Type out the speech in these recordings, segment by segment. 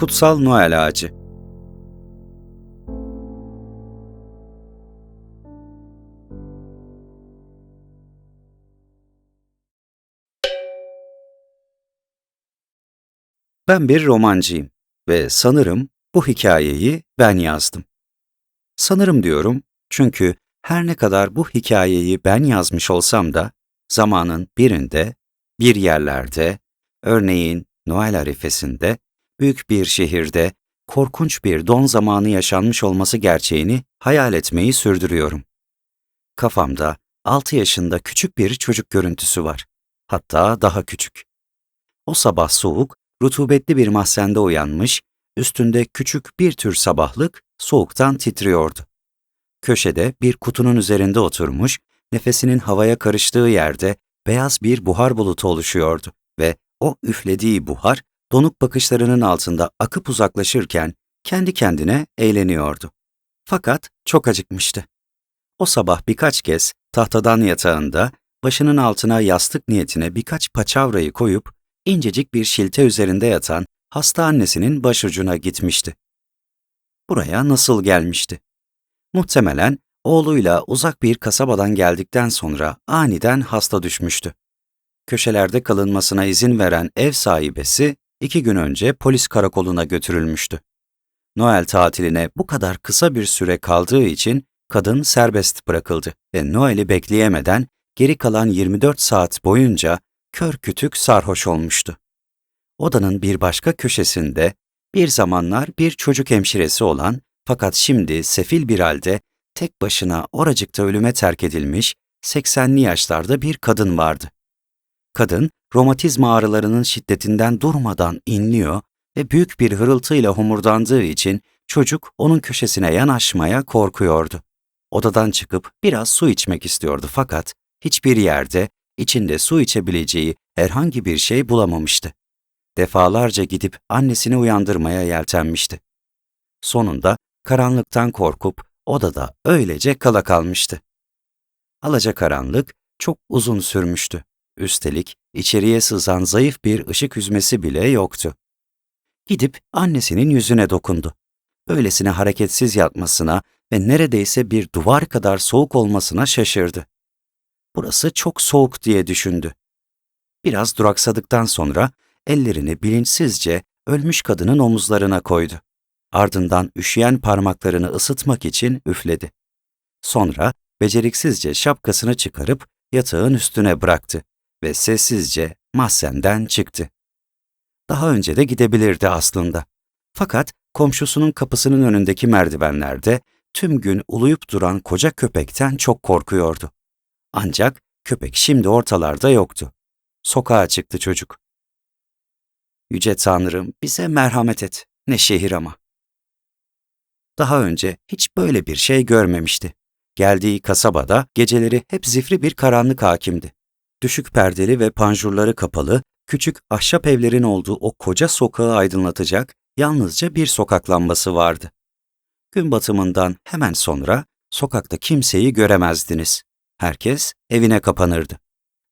Kutsal Noel Ağacı Ben bir romancıyım ve sanırım bu hikayeyi ben yazdım. Sanırım diyorum çünkü her ne kadar bu hikayeyi ben yazmış olsam da zamanın birinde, bir yerlerde, örneğin Noel arifesinde, büyük bir şehirde korkunç bir don zamanı yaşanmış olması gerçeğini hayal etmeyi sürdürüyorum. Kafamda 6 yaşında küçük bir çocuk görüntüsü var. Hatta daha küçük. O sabah soğuk, rutubetli bir mahzende uyanmış, üstünde küçük bir tür sabahlık soğuktan titriyordu. Köşede bir kutunun üzerinde oturmuş, nefesinin havaya karıştığı yerde beyaz bir buhar bulutu oluşuyordu ve o üflediği buhar donuk bakışlarının altında akıp uzaklaşırken kendi kendine eğleniyordu. Fakat çok acıkmıştı. O sabah birkaç kez tahtadan yatağında başının altına yastık niyetine birkaç paçavrayı koyup incecik bir şilte üzerinde yatan hasta annesinin başucuna gitmişti. Buraya nasıl gelmişti? Muhtemelen oğluyla uzak bir kasabadan geldikten sonra aniden hasta düşmüştü. Köşelerde kalınmasına izin veren ev sahibesi iki gün önce polis karakoluna götürülmüştü. Noel tatiline bu kadar kısa bir süre kaldığı için kadın serbest bırakıldı ve Noel'i bekleyemeden geri kalan 24 saat boyunca kör kütük sarhoş olmuştu. Odanın bir başka köşesinde bir zamanlar bir çocuk hemşiresi olan fakat şimdi sefil bir halde tek başına oracıkta ölüme terk edilmiş 80'li yaşlarda bir kadın vardı. Kadın romatizma ağrılarının şiddetinden durmadan inliyor ve büyük bir hırıltıyla homurdandığı için çocuk onun köşesine yanaşmaya korkuyordu. Odadan çıkıp biraz su içmek istiyordu fakat hiçbir yerde içinde su içebileceği herhangi bir şey bulamamıştı. Defalarca gidip annesini uyandırmaya yeltenmişti. Sonunda karanlıktan korkup odada öylece kala kalmıştı. Alacakaranlık çok uzun sürmüştü. Üstelik içeriye sızan zayıf bir ışık hüzmesi bile yoktu. Gidip annesinin yüzüne dokundu. Öylesine hareketsiz yatmasına ve neredeyse bir duvar kadar soğuk olmasına şaşırdı. Burası çok soğuk diye düşündü. Biraz duraksadıktan sonra ellerini bilinçsizce ölmüş kadının omuzlarına koydu. Ardından üşüyen parmaklarını ısıtmak için üfledi. Sonra beceriksizce şapkasını çıkarıp yatağın üstüne bıraktı ve sessizce mahzenden çıktı. Daha önce de gidebilirdi aslında. Fakat komşusunun kapısının önündeki merdivenlerde tüm gün uluyup duran koca köpekten çok korkuyordu. Ancak köpek şimdi ortalarda yoktu. Sokağa çıktı çocuk. Yüce Tanrım bize merhamet et. Ne şehir ama. Daha önce hiç böyle bir şey görmemişti. Geldiği kasabada geceleri hep zifri bir karanlık hakimdi. Düşük perdeli ve panjurları kapalı, küçük ahşap evlerin olduğu o koca sokağı aydınlatacak yalnızca bir sokak lambası vardı. Gün batımından hemen sonra sokakta kimseyi göremezdiniz. Herkes evine kapanırdı.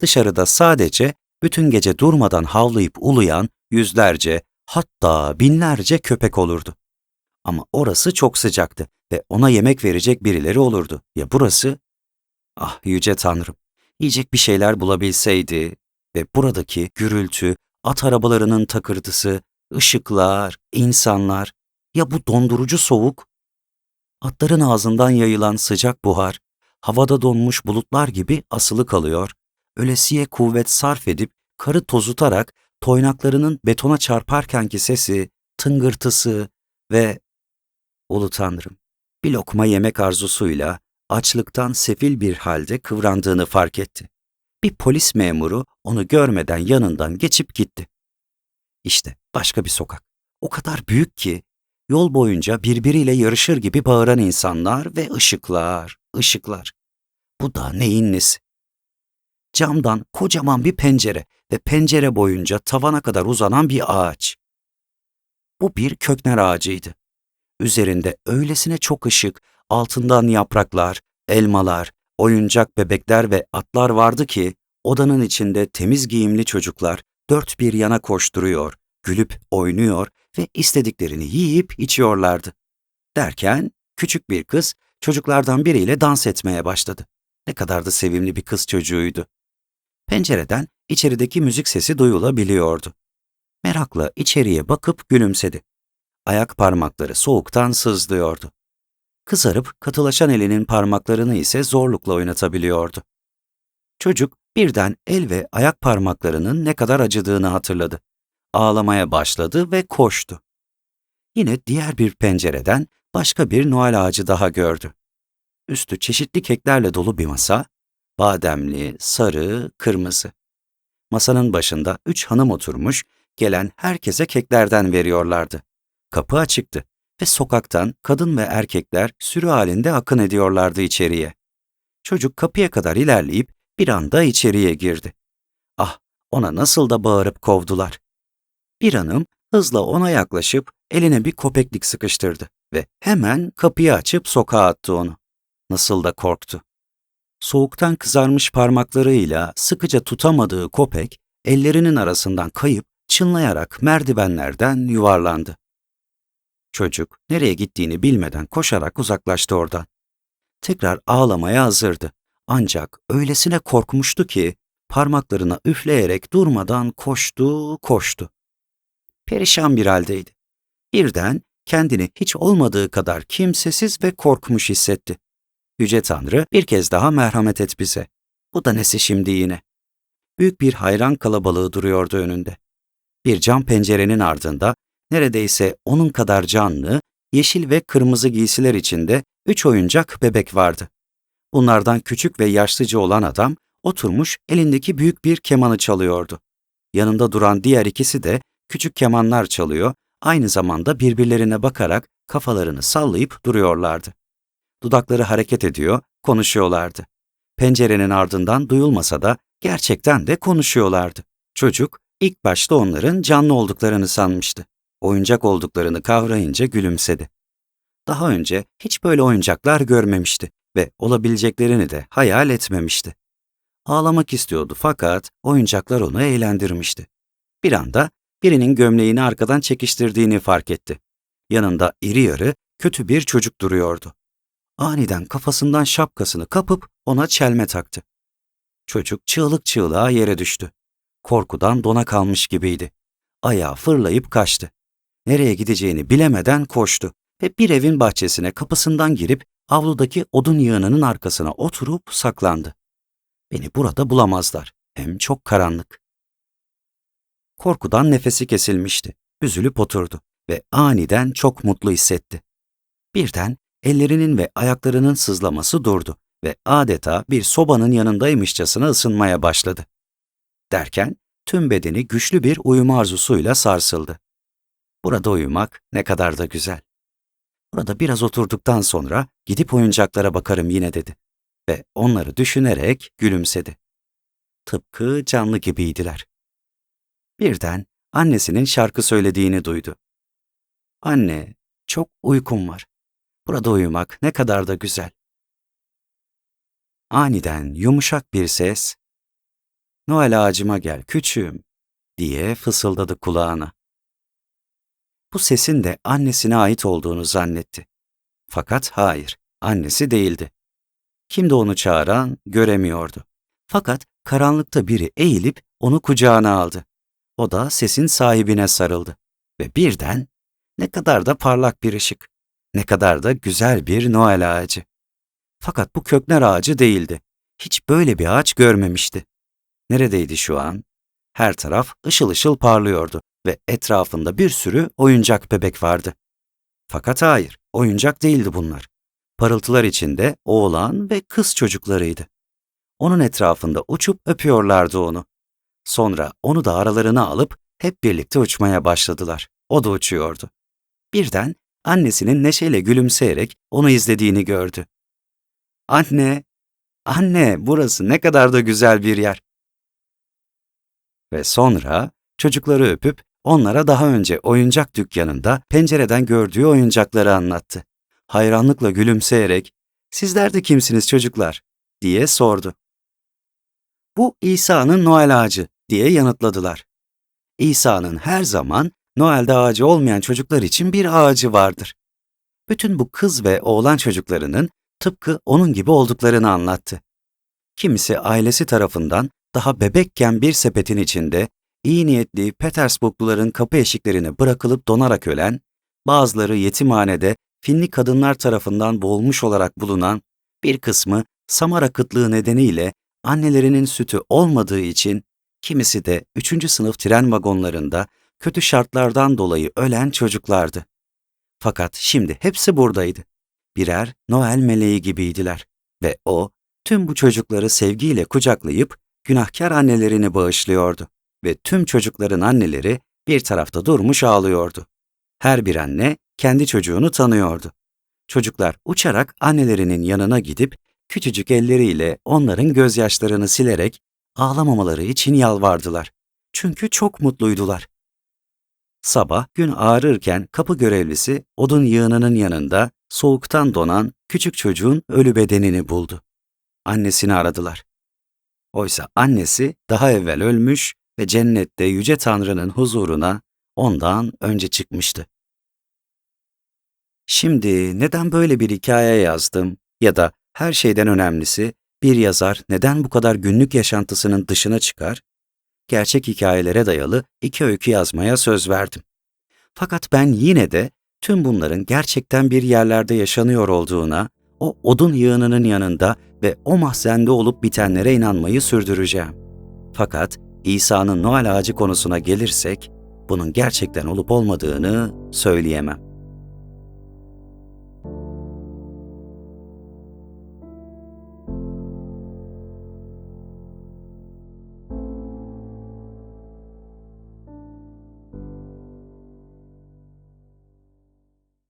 Dışarıda sadece bütün gece durmadan havlayıp uluyan yüzlerce, hatta binlerce köpek olurdu. Ama orası çok sıcaktı ve ona yemek verecek birileri olurdu. Ya burası? Ah yüce Tanrım, yiyecek bir şeyler bulabilseydi ve buradaki gürültü, at arabalarının takırtısı, ışıklar, insanlar, ya bu dondurucu soğuk? Atların ağzından yayılan sıcak buhar, havada donmuş bulutlar gibi asılı kalıyor, ölesiye kuvvet sarf edip karı tozutarak toynaklarının betona çarparkenki sesi, tıngırtısı ve Ulu Tanrım, bir lokma yemek arzusuyla açlıktan sefil bir halde kıvrandığını fark etti. Bir polis memuru onu görmeden yanından geçip gitti. İşte başka bir sokak. O kadar büyük ki yol boyunca birbiriyle yarışır gibi bağıran insanlar ve ışıklar, ışıklar. Bu da neyin nesi? Camdan kocaman bir pencere ve pencere boyunca tavana kadar uzanan bir ağaç. Bu bir kökner ağacıydı. Üzerinde öylesine çok ışık, altından yapraklar, elmalar, oyuncak bebekler ve atlar vardı ki odanın içinde temiz giyimli çocuklar dört bir yana koşturuyor, gülüp oynuyor ve istediklerini yiyip içiyorlardı. Derken küçük bir kız çocuklardan biriyle dans etmeye başladı. Ne kadar da sevimli bir kız çocuğuydu. Pencereden içerideki müzik sesi duyulabiliyordu. Merakla içeriye bakıp gülümsedi. Ayak parmakları soğuktan sızlıyordu. Kızarıp katılaşan elinin parmaklarını ise zorlukla oynatabiliyordu. Çocuk birden el ve ayak parmaklarının ne kadar acıdığını hatırladı. Ağlamaya başladı ve koştu. Yine diğer bir pencereden başka bir Noel ağacı daha gördü. Üstü çeşitli keklerle dolu bir masa, bademli, sarı, kırmızı. Masanın başında üç hanım oturmuş, gelen herkese keklerden veriyorlardı. Kapı açıktı ve sokaktan kadın ve erkekler sürü halinde akın ediyorlardı içeriye. Çocuk kapıya kadar ilerleyip bir anda içeriye girdi. Ah, ona nasıl da bağırıp kovdular. Bir hanım hızla ona yaklaşıp eline bir kopeklik sıkıştırdı ve hemen kapıyı açıp sokağa attı onu. Nasıl da korktu. Soğuktan kızarmış parmaklarıyla sıkıca tutamadığı kopek, ellerinin arasından kayıp çınlayarak merdivenlerden yuvarlandı. Çocuk nereye gittiğini bilmeden koşarak uzaklaştı oradan. Tekrar ağlamaya hazırdı. Ancak öylesine korkmuştu ki parmaklarına üfleyerek durmadan koştu, koştu. Perişan bir haldeydi. Birden kendini hiç olmadığı kadar kimsesiz ve korkmuş hissetti. Yüce Tanrı bir kez daha merhamet et bize. Bu da nesi şimdi yine? Büyük bir hayran kalabalığı duruyordu önünde. Bir cam pencerenin ardında neredeyse onun kadar canlı, yeşil ve kırmızı giysiler içinde üç oyuncak bebek vardı. Bunlardan küçük ve yaşlıca olan adam oturmuş elindeki büyük bir kemanı çalıyordu. Yanında duran diğer ikisi de küçük kemanlar çalıyor, aynı zamanda birbirlerine bakarak kafalarını sallayıp duruyorlardı. Dudakları hareket ediyor, konuşuyorlardı. Pencerenin ardından duyulmasa da gerçekten de konuşuyorlardı. Çocuk ilk başta onların canlı olduklarını sanmıştı. Oyuncak olduklarını kavrayınca gülümsedi. Daha önce hiç böyle oyuncaklar görmemişti ve olabileceklerini de hayal etmemişti. Ağlamak istiyordu fakat oyuncaklar onu eğlendirmişti. Bir anda birinin gömleğini arkadan çekiştirdiğini fark etti. Yanında iri yarı, kötü bir çocuk duruyordu. Aniden kafasından şapkasını kapıp ona çelme taktı. Çocuk çığlık çığlığa yere düştü. Korkudan dona kalmış gibiydi. Ayağı fırlayıp kaçtı. Nereye gideceğini bilemeden koştu ve bir evin bahçesine kapısından girip avludaki odun yığınının arkasına oturup saklandı. Beni burada bulamazlar. Hem çok karanlık. Korkudan nefesi kesilmişti. Üzülüp oturdu ve aniden çok mutlu hissetti. Birden ellerinin ve ayaklarının sızlaması durdu ve adeta bir sobanın yanındaymışçasına ısınmaya başladı. Derken tüm bedeni güçlü bir uyuma arzusuyla sarsıldı. Burada uyumak ne kadar da güzel. Burada biraz oturduktan sonra gidip oyuncaklara bakarım yine dedi ve onları düşünerek gülümsedi. Tıpkı canlı gibiydiler. Birden annesinin şarkı söylediğini duydu. Anne, çok uykum var. Burada uyumak ne kadar da güzel. Aniden yumuşak bir ses, Noel ağacıma gel küçüğüm, diye fısıldadı kulağına. Bu sesin de annesine ait olduğunu zannetti. Fakat hayır, annesi değildi. Kimdi onu çağıran göremiyordu. Fakat karanlıkta biri eğilip onu kucağına aldı. O da sesin sahibine sarıldı. Ve birden ne kadar da parlak bir ışık, ne kadar da güzel bir Noel ağacı. Fakat bu kökler ağacı değildi. Hiç böyle bir ağaç görmemişti. Neredeydi şu an? Her taraf ışıl ışıl parlıyordu ve etrafında bir sürü oyuncak bebek vardı. Fakat hayır, oyuncak değildi bunlar. Parıltılar içinde oğlan ve kız çocuklarıydı. Onun etrafında uçup öpüyorlardı onu. Sonra onu da aralarına alıp hep birlikte uçmaya başladılar. O da uçuyordu. Birden annesinin neşeyle gülümseyerek onu izlediğini gördü. Anne, anne burası ne kadar da güzel bir yer. Ve sonra çocukları öpüp onlara daha önce oyuncak dükkanında pencereden gördüğü oyuncakları anlattı. Hayranlıkla gülümseyerek, "Sizler de kimsiniz çocuklar?" diye sordu. Bu İsa'nın Noel ağacı diye yanıtladılar. İsa'nın her zaman Noel'de ağacı olmayan çocuklar için bir ağacı vardır. Bütün bu kız ve oğlan çocuklarının tıpkı onun gibi olduklarını anlattı. Kimisi ailesi tarafından daha bebekken bir sepetin içinde iyi niyetli Petersburgluların kapı eşiklerine bırakılıp donarak ölen, bazıları yetimhanede Finli kadınlar tarafından boğulmuş olarak bulunan, bir kısmı Samara kıtlığı nedeniyle annelerinin sütü olmadığı için, kimisi de üçüncü sınıf tren vagonlarında kötü şartlardan dolayı ölen çocuklardı. Fakat şimdi hepsi buradaydı. Birer Noel meleği gibiydiler ve o tüm bu çocukları sevgiyle kucaklayıp günahkar annelerini bağışlıyordu ve tüm çocukların anneleri bir tarafta durmuş ağlıyordu. Her bir anne kendi çocuğunu tanıyordu. Çocuklar uçarak annelerinin yanına gidip küçücük elleriyle onların gözyaşlarını silerek ağlamamaları için yalvardılar. Çünkü çok mutluydular. Sabah gün ağrırken kapı görevlisi odun yığınının yanında soğuktan donan küçük çocuğun ölü bedenini buldu. Annesini aradılar. Oysa annesi daha evvel ölmüş ve cennette yüce Tanrı'nın huzuruna ondan önce çıkmıştı. Şimdi neden böyle bir hikaye yazdım ya da her şeyden önemlisi bir yazar neden bu kadar günlük yaşantısının dışına çıkar? Gerçek hikayelere dayalı iki öykü yazmaya söz verdim. Fakat ben yine de tüm bunların gerçekten bir yerlerde yaşanıyor olduğuna, o odun yığınının yanında ve o mahzende olup bitenlere inanmayı sürdüreceğim. Fakat İsa'nın Noel ağacı konusuna gelirsek, bunun gerçekten olup olmadığını söyleyemem.